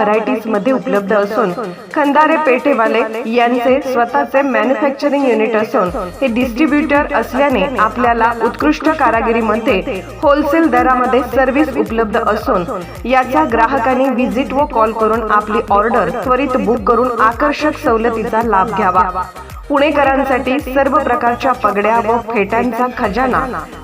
व्हरायटीजमध्ये उपलब्ध असून खंदारे पेठेवाले यांचे स्वतःचे मॅन्युफॅक्चरिंग युनिट असून हे डिस्ट्रीब्युटर असल्याने आपल्याला उत्कृष्ट कारागिरीमध्ये होलसेल दरामध्ये सर्व्हिस उपलब्ध असून याचा ग्राहकांनी व्हिजिट व कॉल करून आपली ऑर्डर त्वरित बुक करून आकर्षक सवलतीचा लाभ घ्यावा. पुणेकरांसाठी सर्व प्रकारच्या पगड्या व फेट्यांचा खजाना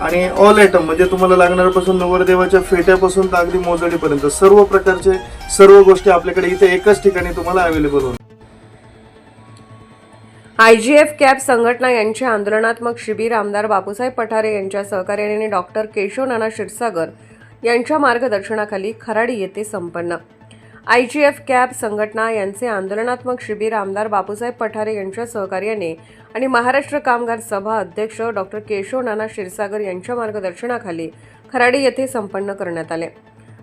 आणि ऑल आयटम म्हणजे तुम्हाला लागणाऱ्यापासून नवरदेवाच्या फेट्यापासून तर अगदी मोजडीपर्यंत सर्व प्रकारचे सर्व गोष्टी आपल्याकडे इथे एकाच ठिकाणी तुम्हाला अवेलेबल होणार. आय जी एफ कॅब संघटना यांचे आंदोलनात्मक शिबिर आमदार बापूसाहेब पठारे यांच्या सहकार्याने डॉक्टर केशव नाना क्षीरसागर यांच्या मार्गदर्शनाखाली खराडी येथे संपन्न. आय जी एफ कॅब संघटना यांचे आंदोलनात्मक शिबिर आमदार बापूसाहेब पठारे यांच्या सहकार्याने आणि महाराष्ट्र कामगार सभा अध्यक्ष डॉक्टर केशव नाना क्षीरसागर यांच्या मार्गदर्शनाखाली खराडी येथे संपन्न करण्यात आले.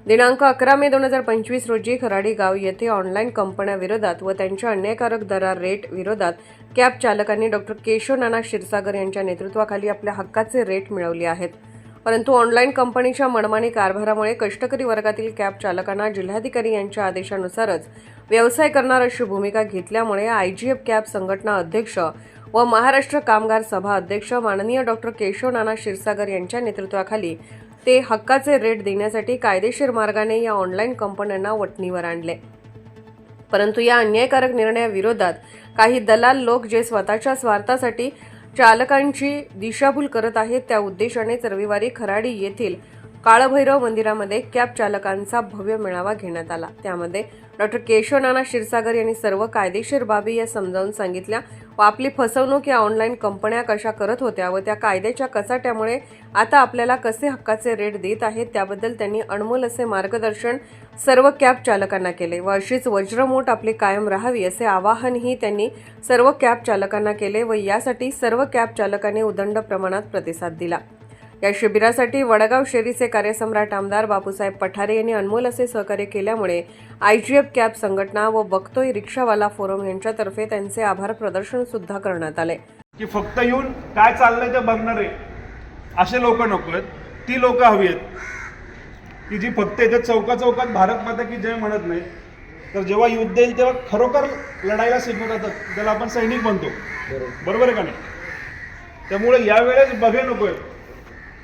दिनांक अकरा मे दोन हजार पंचवीस रोजी खराडी गाव येथे ऑनलाईन कंपन्याविरोधात व त्यांच्या अन्यायकारक दरा रेट विरोधात कॅब चालकांनी डॉक्टर केशव नाना क्षीरसागर यांच्या नेतृत्वाखाली आपल्या हक्काचे रेट मिळवले आहेत. परंतु ऑनलाईन कंपनीच्या मनमानी कारभारामुळे कष्टकरी वर्गातील कॅब चालकांना जिल्हाधिकारी यांच्या आदेशानुसारच व्यवसाय करणार अशी भूमिका घेतल्यामुळे आय जी एफ कॅब संघटना अध्यक्ष व महाराष्ट्र कामगार सभा अध्यक्ष माननीय डॉक्टर केशव नाना क्षीरसागर यांच्या नेतृत्वाखाली ते हक्काचे रेट देण्यासाठी कायदेशीर मार्गाने या ऑनलाईन कंपन्यांना वटणीवर आणले. परंतु या अन्यायकारक निर्णयाविरोधात काही दलाल लोक जे स्वतःच्या स्वार्थासाठी चालकांची दिशाभूल करत आहेत. त्या उद्देशानेच रविवारी खराडी येथील काळभैरव मंदिरामध्ये कॅब चालकांचा भव्य मेळावा घेण्यात आला. त्यामध्ये डॉक्टर केशव नाना क्षीरसागर यांनी सर्व कायदेशीर बाबी या समजावून सांगितल्या. व आपली फसवणूक या ऑनलाईन कंपन्या कशा करत होत्या व त्या कायद्याच्या कचाट्यामुळे आता आपल्याला कसे हक्काचे रेट देत आहेत त्याबद्दल त्यांनी अनमोल असे मार्गदर्शन सर्व कॅब चालकांना केले. व अशीच वज्रमोट आपली कायम राहावी असे आवाहनही त्यांनी सर्व कॅब चालकांना केले व यासाठी सर्व कॅब चालकांनी उदंड प्रमाणात प्रतिसाद दिला. या शिबिरासाठी वडगाव शेरीचे कार्यसम्राट आमदार बापूसाहेब पठारे यांनी अनमोल असे सहकार्य केल्यामुळे आय जी एफ कॅब संघटना व बघतोय रिक्षावाला फोरम यांच्यातर्फे त्यांचे आभार प्रदर्शन सुद्धा करण्यात आले. की फक्त येऊन काय चाललंय ते बघणारे असे लोक नको आहेत. ती लोक हवी आहेत. की जी फक्त इथे चौका चौकात भारत माता की जय म्हणत नाही. तर जेव्हा युद्ध येईल तेव्हा खरोखर लढायला शिकवत जातात त्याला आपण सैनिक म्हणतो. बरोबर आहे का नाही? त्यामुळे यावेळेस बघे नको आहेत.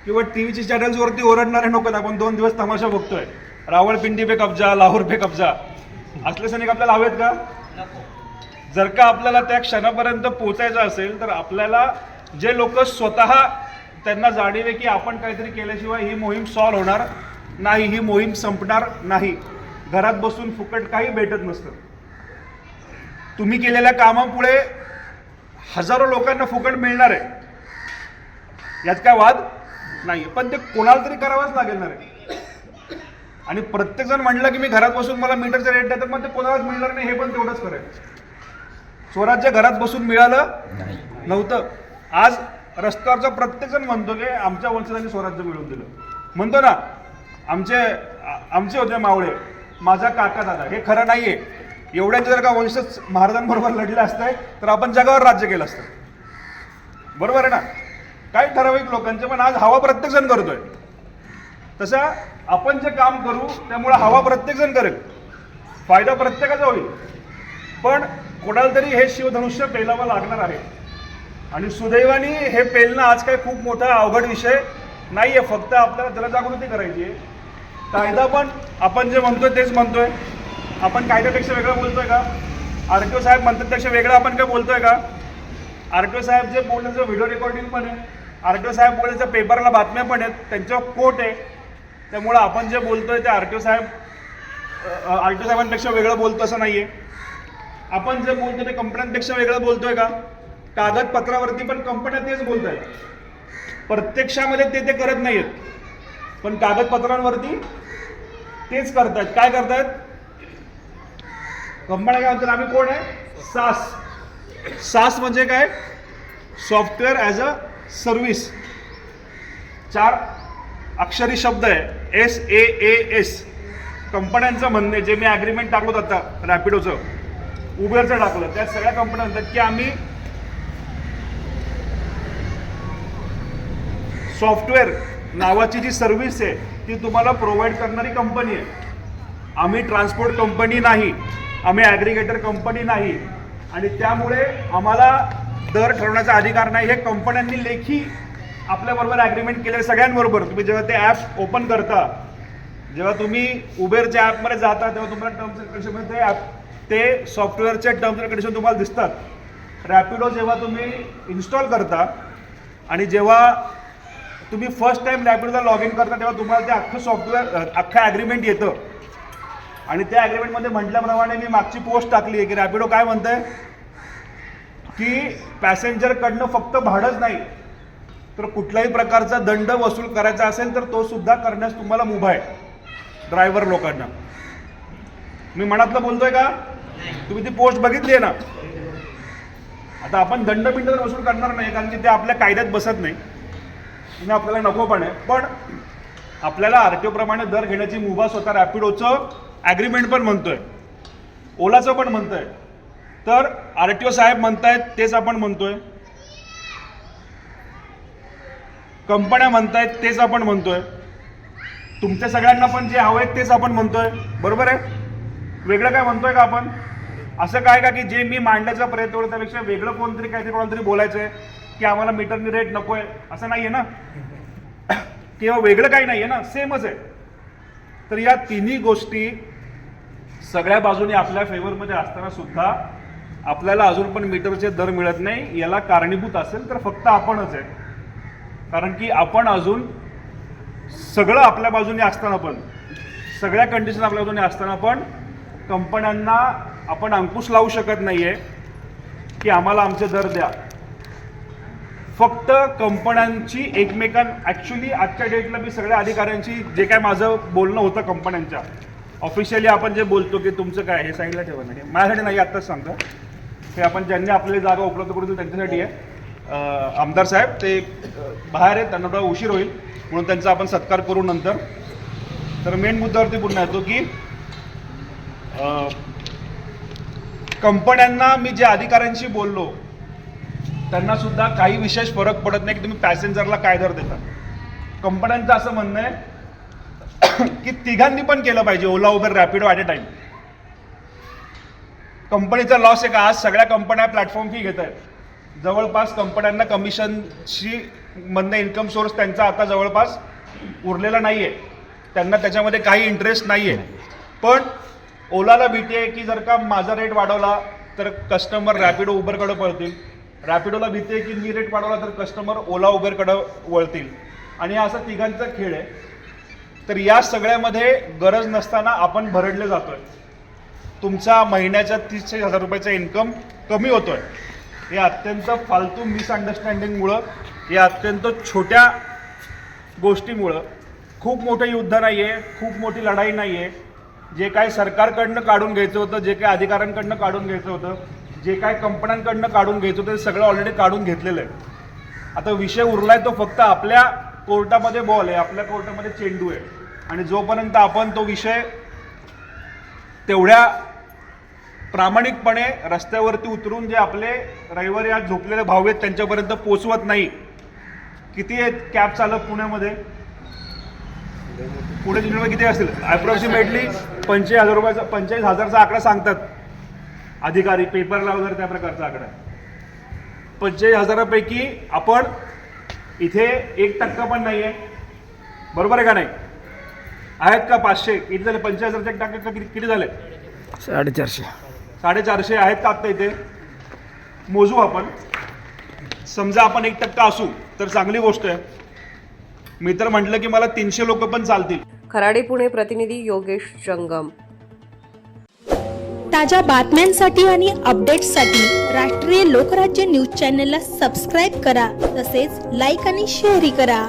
किंवा टी व्हीची चॅनल्सवरती ओरडणारे नको आपण दोन दिवस तमाशा बघतोय. रावळपिंडी पे कब्जा लाहोर पे कब्जा. असले सैनिक आपल्याला हवेत का? जर का आपल्याला त्या क्षणापर्यंत पोचायचं असेल तर आपल्याला जे लोक स्वतः त्यांना जाणीव आहे की आपण काहीतरी केल्याशिवाय ही मोहीम सॉल्व्ह होणार नाही ही मोहीम संपणार नाही. घरात बसून फुकट काही भेटत नसतं. तुम्ही केलेल्या कामामुळे हजारो लोकांना फुकट मिळणार आहे. यात काय वाद? नाही पण ते कोणाला तरी करावंच लागेल ना रे. आणि प्रत्येक जण म्हणलं की मी घरात बसून मला मीटरचा रेट देतात मग ते कोणालाच मिळणार नाही हे पण तेवढंच करायचं स्वराज्य घरात बसून मिळालं नव्हतं. आज रस्त्यावरचा प्रत्येक जण म्हणतो की आमच्या वंशजांनी स्वराज्य मिळवून दिलं. म्हणतो ना आमचे आमचे होते मावळे माझा काका दादा हे खरं नाहीये. एवढ्यांचे जर का वंशज महाराजांबरोबर लढले असते तर आपण जगावर राज्य केलं असतं. बरोबर आहे ना? काही ठराविक लोकांचे पण आज हवा प्रत्येकजण करतोय. तसं आपण जे काम करू त्यामुळे हवा प्रत्येकजण करेल. फायदा प्रत्येकाचा होईल. पण कोणाला तरी हे शिवधनुष्य पेलावं लागणार आहे. आणि सुदैवाने हे पेलणं आज काही खूप मोठा अवघड विषय नाही आहे फक्त आपल्याला जनजागृती करायची आहे. कायदा पण आपण जे म्हणतोय तेच म्हणतोय. आपण कायद्यापेक्षा वेगळं बोलतोय का? आर टी ओ साहेब म्हणतात त्यापेक्षा वेगळं आपण काय बोलतोय का? आर टी ओ साहेब जे बोलण्याचं व्हिडिओ रेकॉर्डिंग पण आहे. आर टी ओ साहेब बोलायचं पेपरला बातम्या पण आहेत त्यांच्यावर कोट आहे. त्यामुळं आपण जे बोलतोय ते आर टी ओ साहेब आर टी ओ साहेबांपेक्षा वेगळं बोलतो असं नाही आहे आपण जे बोलतो ते कंपन्यांपेक्षा वेगळं बोलतोय का? कागदपत्रावरती पण कंपन्या तेच बोलत आहेत प्रत्यक्षामध्ये ते ते करत नाहीत पण कागदपत्रांवरती तेच करतायत. काय करतायत? कंपन्या काय म्हणतात आम्ही कोण आहे? सास. सास म्हणजे काय? Software as a service. चार अक्षरी शब्द आहे. एस ए ए एस कंपन्यांचं म्हणणं आहे जे मी ॲग्रीमेंट टाकलो आता रॅपिडोचं उबेरचं टाकलं. त्या सगळ्या कंपन्या म्हणतात की आम्ही सॉफ्टवेअर नावाची जी सर्व्हिस आहे ती तुम्हाला प्रोव्हाइड करणारी कंपनी आहे. आम्ही ट्रान्सपोर्ट कंपनी नाही. आम्ही ॲग्रिगेटर कंपनी नाही. आणि त्यामुळे आम्हाला दर ठरवण्याचा अधिकार नाही. हे कंपन्यांनी लेखी आपल्याबरोबर ॲग्रीमेंट केले सगळ्यांबरोबर. तुम्ही जेव्हा ते ॲप ओपन करता जेव्हा तुम्ही उबेरच्या ॲपमध्ये जाता तेव्हा तुम्हाला टर्म्स अँड कंडिशन ते ॲप ते सॉफ्टवेअरचे टर्म्स अँड कंडिशन तुम्हाला दिसतात. रॅपिडो जेव्हा तुम्ही इन्स्टॉल करता आणि जेव्हा तुम्ही फर्स्ट टाइम रॅपिडोला लॉग इन करता तेव्हा तुम्हाला ते अख्खं सॉफ्टवेअर अख्खं ॲग्रीमेंट येतं. आणि त्या ॲग्रीमेंटमध्ये म्हटल्याप्रमाणे मी मागची पोस्ट टाकली आहे की रॅपिडो काय म्हणतंय? की पॅसेंजरकडनं फक्त भाडंच नाही. तर कुठल्याही प्रकारचा दंड वसूल करायचा असेल तर तो सुद्धा करण्यास तुम्हाला मुभा आहे. ड्रायव्हर लोकांना. मी मनातलं बोलतोय का? तुम्ही ती पोस्ट बघितली आहे ना? आता आपण दंड बिंड वसूल करणार नाही कारण की ते आपल्या कायद्यात बसत नाही. आणि आपल्याला नको पण आहे. पण आपल्याला आर टी ओप्रमाणे दर घेण्याची मुभा स्वतः रॅपिडोचं ॲग्रीमेंट पण म्हणतोय. ओलाचं पण म्हणतोय. तर आर टी ओ साहेब म्हणतायत तेच आपण म्हणतोय. कंपन्या म्हणतायत तेच आपण म्हणतोय. तुमच्या सगळ्यांना पण जे हवं आहे तेच आपण म्हणतोय. बरोबर आहे? वेगळं काय म्हणतोय का आपण? असं काय का की जे मी मांडण्याचा प्रयत्न करतो त्यापेक्षा वेगळं कोणतरी काहीतरी कोणाला तरी बोलायचं आहे की आम्हाला मीटरनी रेट नको आहे असं नाही आहे ना? किंवा वेगळं काही नाही आहे ना सेमच आहे. तर या तिन्ही गोष्टी सगळ्या बाजूने आपल्या फेवरमध्ये असताना सुद्धा आपल्याला अजून पण मीटरचे दर मिळत नाही. याला कारणीभूत असेल तर फक्त आपणच आहे. कारण की आपण अजून सगळं आपल्या बाजूने असताना पण सगळ्या कंडिशन आपल्या बाजूने असताना पण कंपन्यांना आपण अंकुश लावू शकत नाही आहे की आम्हाला आमचे दर द्या. फक्त कंपन्यांची एकमेकां ॲक्च्युली आजच्या डेटला मी सगळ्या अधिकाऱ्यांची जे काय माझं बोलणं होतं कंपन्यांच्या ऑफिशियली आपण जे बोलतो की तुमचं काय हे साईडला ठेवा नाही माझ्यासाठी नाही आत्ताच सांगतो. हे आपण ज्यांनी आपल्याला जागा उपलब्ध करून दिली त्यांच्यासाठी आहे. आमदार साहेब ते बाहेर आहेत त्यांना थोडा उशीर होईल म्हणून त्यांचा आपण सत्कार करू नंतर. तर मेन मुद्द्यावरती पुन्हा येतो की कंपन्यांना मी ज्या अधिकाऱ्यांशी बोललो त्यांना सुद्धा काही विशेष फरक पडत नाही की तुम्ही पॅसेंजरला काय दर देता. कंपन्यांचं असं म्हणणं आहे की तिघांनी पण केलं पाहिजे Ola Uber Rapido at a time कंपनीचा लॉस आहे का? आज सगळ्या कंपन्या प्लॅटफॉर्म फी घेत आहेत जवळपास कंपन्यांना कमिशनशी मधनं इन्कम सोर्स त्यांचा आता जवळपास उरलेला नाही आहे त्यांना त्याच्यामध्ये काही इंटरेस्ट नाही आहे पण ओलाला भीती आहे की जर का माझा रेट वाढवला तर कस्टमर रॅपिडो उबरकडं पळतील. रॅपिडोला भीती आहे की मी रेट वाढवला तर कस्टमर ओला उबरकडं वळतील. आणि हा असा तिघांचा खेळ आहे. तर या सगळ्यामध्ये गरज नसताना आपण भरडले जातोय. तुमचा महिन्याच्या तीस हजार रुपयाचा इन्कम कमी होतोय. हे अत्यंत फालतू मिसअंडरस्टँडिंगमुळं या अत्यंत छोट्या गोष्टीमुळं खूप मोठं युद्ध नाही आहे खूप मोठी लढाई नाही आहे जे काय सरकारकडनं काढून घ्यायचं होतं जे काय अधिकाऱ्यांकडनं काढून घ्यायचं होतं जे काय कंपन्यांकडनं काढून घ्यायचं होतं ते सगळं ऑलरेडी काढून घेतलेलं आहे. आता विषय उरलाय तो फक्त आपल्या कोर्टामध्ये बॉल आहे आपल्या कोर्टामध्ये चेंडू आहे. आणि जोपर्यंत आपण तो विषय तेवढ्या प्रामाणिकपणे रस्त्यावरती उतरून जे आपले रविवारी आज झोपलेले भाऊ आहेत त्यांच्यापर्यंत पोचवत नाही. किती आहेत कॅब चालक पुण्यामध्ये? पुणे जिल्ह्यामध्ये किती असतील? अप्रॉक्सिमेटली पंचेचाळीस हजार रुपयाचा पंचेचाळीस हजारचा आकडा सांगतात. अधिकारी पेपरला वगैरे त्या प्रकारचा आकडा पंचेचाळीस हजारापैकी आपण इथे एक टक्का पण नाही आहे बरोबर आहे का नाही? आहेत का पाचशे? किती झाले? पंचेचाळीस हजारचे एक टक्का किती किती झाले? साडेचारशे. साडेचारशे आहेत का आत्ता इथे? मोजू आपण. समजा आपण एक टक्का असू तर चांगली गोष्ट आहे. मी तर म्हटलं की मला तीनशे लोक पण चालतील. खराडी पुणे प्रतिनिधी योगेश जंगम. ताज्या बातम्यांसाठी आणि अपडेट्ससाठी राष्ट्रीय लोकराज्य न्यूज चॅनलला सबस्क्राईब करा तसेच लाईक आणि शेअरही करा.